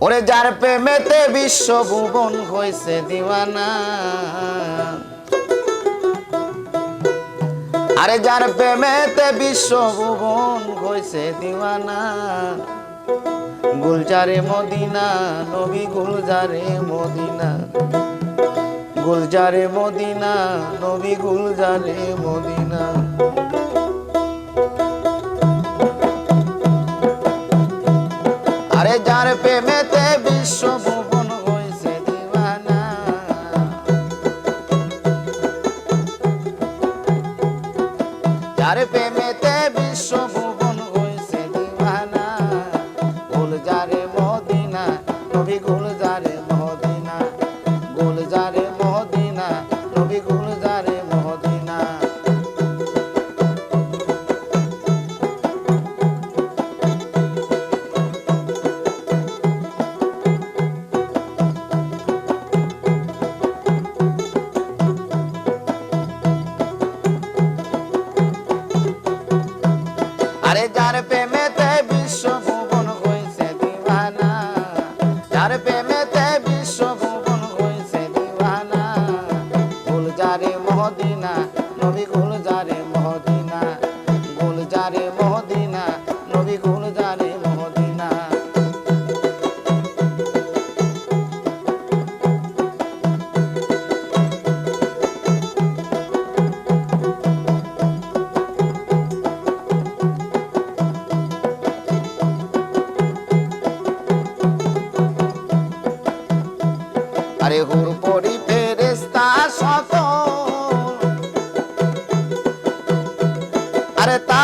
ওরে যার প্রেমেতে বিশ্ব ভুবন হয়েছে দিওয়ানা। আরে যার প্রেমেতে বিশ্ব ভুবন হয়েছে দিওয়ানা। গুলজারে মদিনা, নবী গুলজারে মদিনা। গুলজারে মদিনা, নবী গুলজারে Medina. Cara, PMT, bicho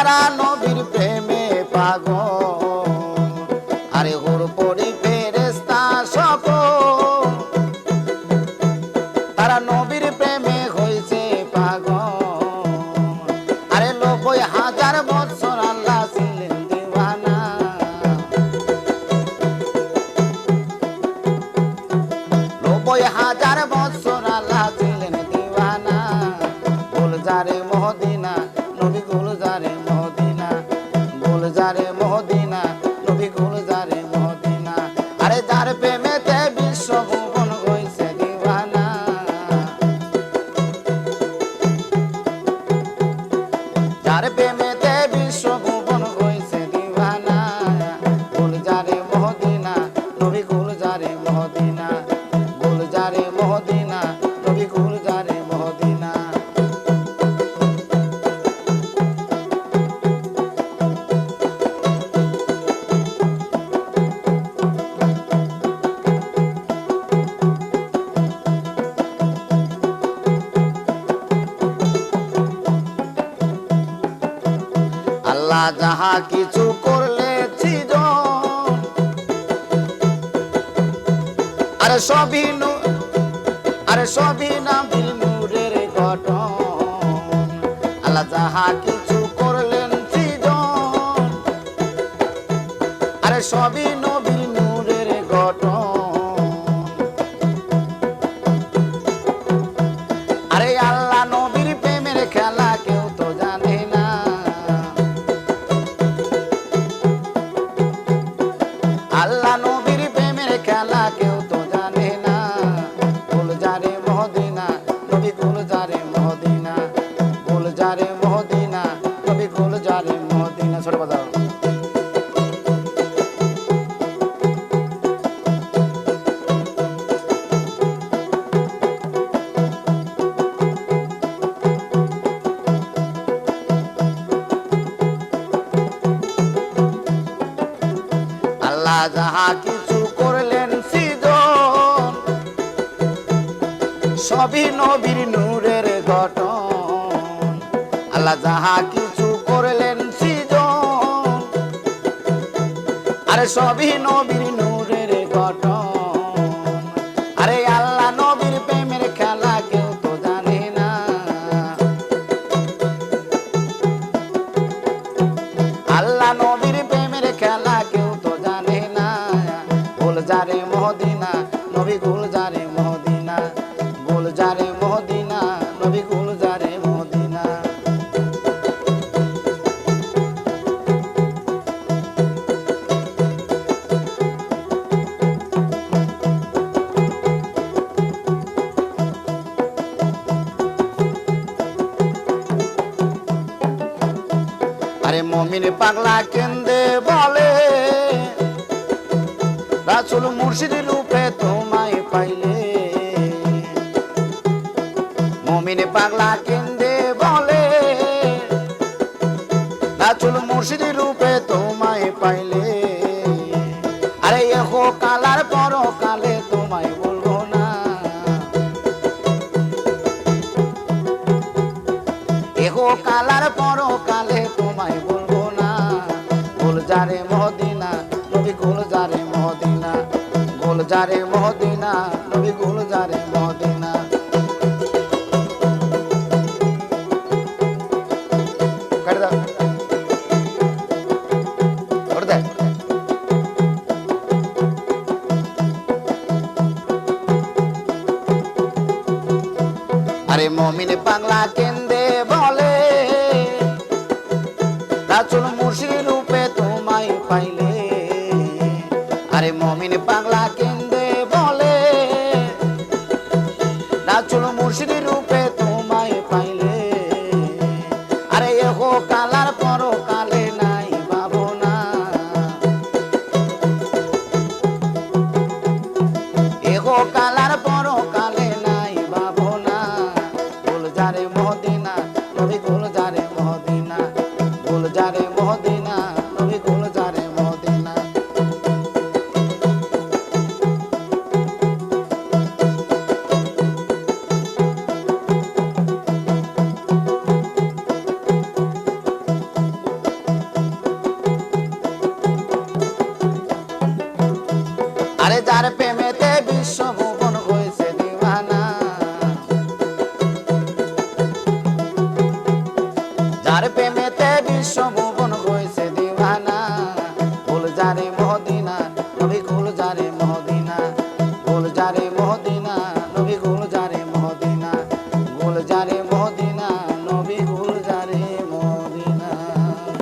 para no যাহা কিছু করলে আরে সবই আরে সবই না ঘটন আল্লাহ যাহা কি যাহা কিছু করলেন সৃজন। সবই নবীর নূরের গঠন। আল্লাহ যাহা কিছু করলেন সৃজন। আর সবই নবীর নূরের গঠন। মমিনে পাগলা কেন্দে বলে? রাসুল মুর্শিদ রূপে তোমায় পাইলে। মমিনে পাগলা কেন্দে বলে? রাসুল মুর্শিদ রূপে তোমায় পাইলে। আরে এহো কালার পর কালে তোমায় বলব না। এহো কালার পর যারে মহদিনা নবী গোল যারে মহদিনা কাটে দাও। করে দেয় আরে মমিন পাগলা কেন্দে এগো কালার